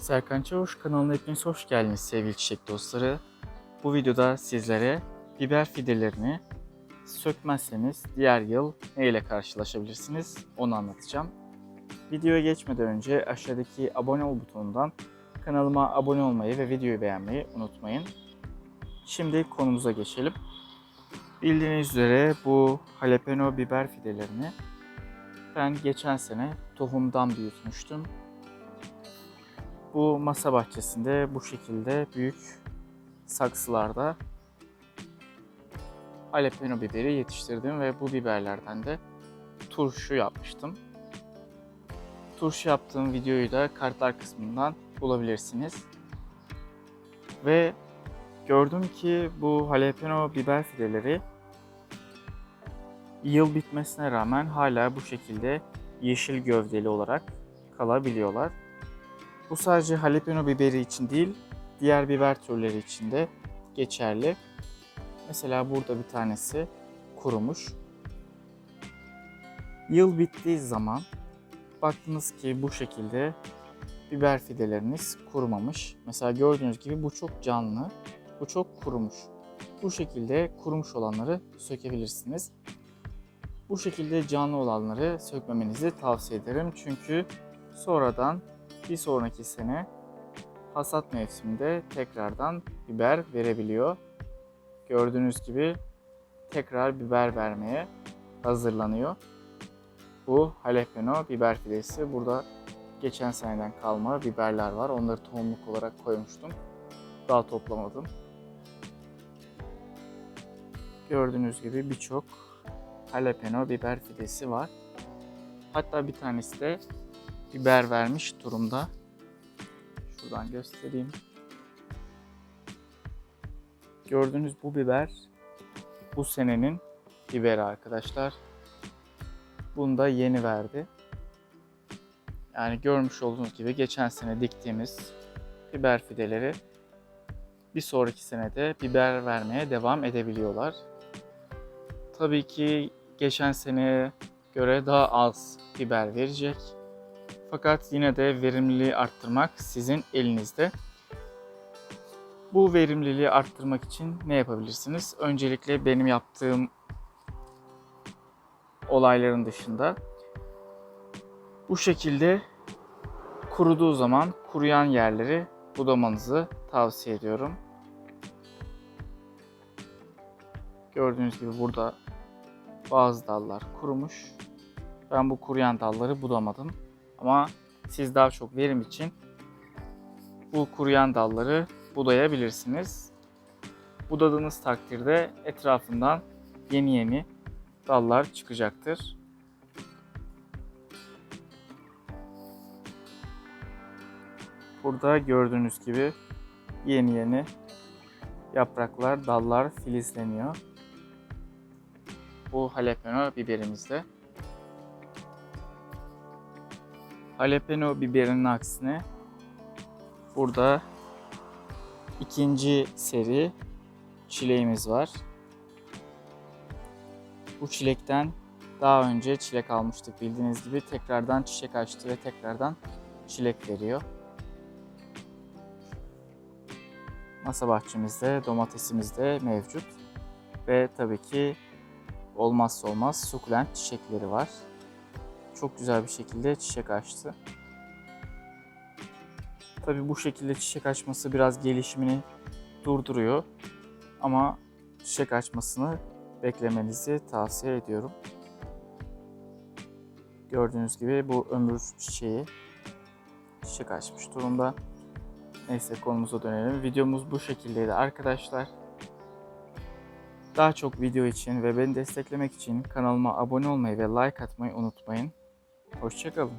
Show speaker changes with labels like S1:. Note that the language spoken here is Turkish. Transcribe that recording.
S1: Serkan Çavuş kanalına hepiniz hoş geldiniz sevgili çiçek dostları. Bu videoda sizlere biber fidelerini sökmezseniz diğer yıl ne ile karşılaşabilirsiniz onu anlatacağım. Videoya geçmeden önce aşağıdaki abone ol butonundan kanalıma abone olmayı ve videoyu beğenmeyi unutmayın. Şimdi konumuza geçelim. Bildiğiniz üzere bu jalapeno biber fidelerini ben geçen sene tohumdan büyütmüştüm. Bu masa bahçesinde bu şekilde büyük saksılarda jalapeno biberi yetiştirdim ve bu biberlerden de turşu yapmıştım. Turşu yaptığım videoyu da kartlar kısmından bulabilirsiniz. Ve gördüm ki bu jalapeno biber fideleri yıl bitmesine rağmen hala bu şekilde yeşil gövdeli olarak kalabiliyorlar. Bu sadece jalapeno biberi için değil, diğer biber türleri için de geçerli. Mesela burada bir tanesi kurumuş. Yıl bittiği zaman baktınız ki bu şekilde biber fideleriniz kurumamış. Mesela gördüğünüz gibi bu çok canlı, bu çok kurumuş. Bu şekilde kurumuş olanları sökebilirsiniz. Bu şekilde canlı olanları sökmemenizi tavsiye ederim. Çünkü sonradan bir sonraki sene hasat mevsiminde tekrardan biber verebiliyor. Gördüğünüz gibi tekrar biber vermeye hazırlanıyor. Bu jalapeno biber fidesi. Burada geçen seneden kalma biberler var. Onları tohumluk olarak koymuştum. Daha toplamadım. Gördüğünüz gibi birçok jalapeno biber fidesi var. Hatta bir tanesi de biber vermiş durumda. Şuradan göstereyim. Gördüğünüz bu biber bu senenin biberi arkadaşlar. Bunu da yeni verdi. Yani görmüş olduğunuz gibi geçen sene diktiğimiz biber fideleri bir sonraki senede biber vermeye devam edebiliyorlar. Tabii ki geçen seneye göre daha az biber verecek. Fakat yine de verimliliği arttırmak sizin elinizde. Bu verimliliği arttırmak için ne yapabilirsiniz? Öncelikle benim yaptığım olayların dışında bu şekilde kuruduğu zaman kuruyan yerleri budamanızı tavsiye ediyorum. Gördüğünüz gibi burada bazı dallar kurumuş. Ben bu kuruyan dalları budamadım. Ama siz daha çok verim için bu kuruyan dalları budayabilirsiniz. Budadığınız takdirde etrafından yeni yeni dallar çıkacaktır. Burada gördüğünüz gibi yeni yeni yapraklar, dallar filizleniyor. Bu jalapeno biberimizde. Jalapeno biberinin aksine burada ikinci seri çileğimiz var. Bu çilekten daha önce çilek almıştık bildiğiniz gibi tekrardan çiçek açtı ve tekrardan çilek veriyor. Masa bahçemizde domatesimiz de mevcut ve tabii ki olmazsa olmaz sukulent çiçekleri var çok güzel bir şekilde çiçek açtı. Tabii bu şekilde çiçek açması biraz gelişimini durduruyor. Ama çiçek açmasını beklemenizi tavsiye ediyorum. Gördüğünüz gibi bu ömür çiçeği çiçek açmış durumda. Neyse konumuza dönelim. Videomuz bu şekildeydi arkadaşlar. Daha çok video için ve beni desteklemek için kanalıma abone olmayı ve like atmayı unutmayın. Hoşçakalın.